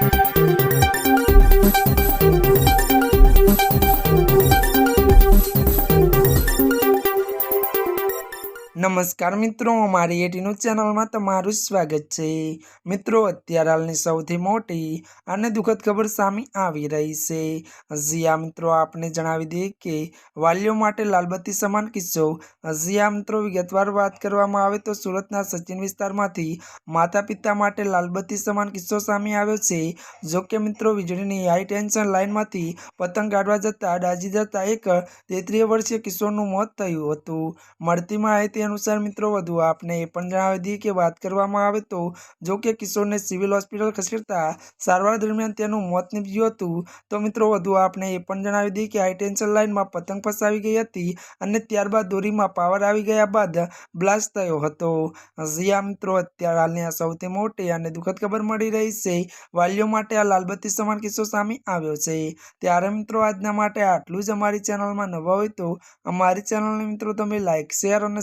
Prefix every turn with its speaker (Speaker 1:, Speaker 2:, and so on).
Speaker 1: Thank you. નમસ્કાર મિત્રો અમારી એટીનું ચેનલમાં તમારું સ્વાગત છે. મિત્રો, અત્યારે હાલની સૌથી મોટી અને દુઃખદ ખબર સામે આવી રહી છે. જીયા મિત્રો, આપને જણાવી દઈએ કે વાલીઓ માટે લાલબત્તી સમાન કિસ્સો. જીયા મિત્રો, વિગતવાર વાત કરવામાં આવે તો સુરતના સચિન વિસ્તારમાંથી માતા પિતા માટે લાલબત્તી સમાન કિસ્સો સામે આવ્યો છે. જો કે, મિત્રો, વીજળીની હાઈ ટેન્શન લાઇનમાંથી પતંગ કાઢવા જતાં દાજી જતા એક તેત્રીસ વર્ષીય કિશોરનું મોત થયું હતું. મળતી માહિતી અનુસાર મિત્રો, વધુ આપને એ પણ જણાવી દઈએ કે વાત કરવામાં આવે તો જો કે કિશોરને સિવિલ હોસ્પિટલ ખસેડતા સારવાર દરમિયાન તેનું મોત નીપજ્યું હતું. તો મિત્રો, વધુ આપને એ પણ જણાવી દઈએ કે હાઈટેન્શન લાઇનમાં પતંગ ફસાવી ગઈ હતી અને ત્યારબાદ દોરીમાં પાવર આવી ગયા બાદ બ્લાસ્ટ થયો હતો. હજી મિત્રો, અત્યારે હાલની આ સૌથી મોટી અને દુઃખદ ખબર મળી રહી છે. વાલીઓ માટે આ લાલબત્તી સમાન કિસ્સો સામે આવ્યો છે. ત્યારે મિત્રો, આજના માટે આટલું જ અમારી ચેનલમાં નવા હોય તો અમારી ચેનલને મિત્રો, તમે લાઇક શેર અને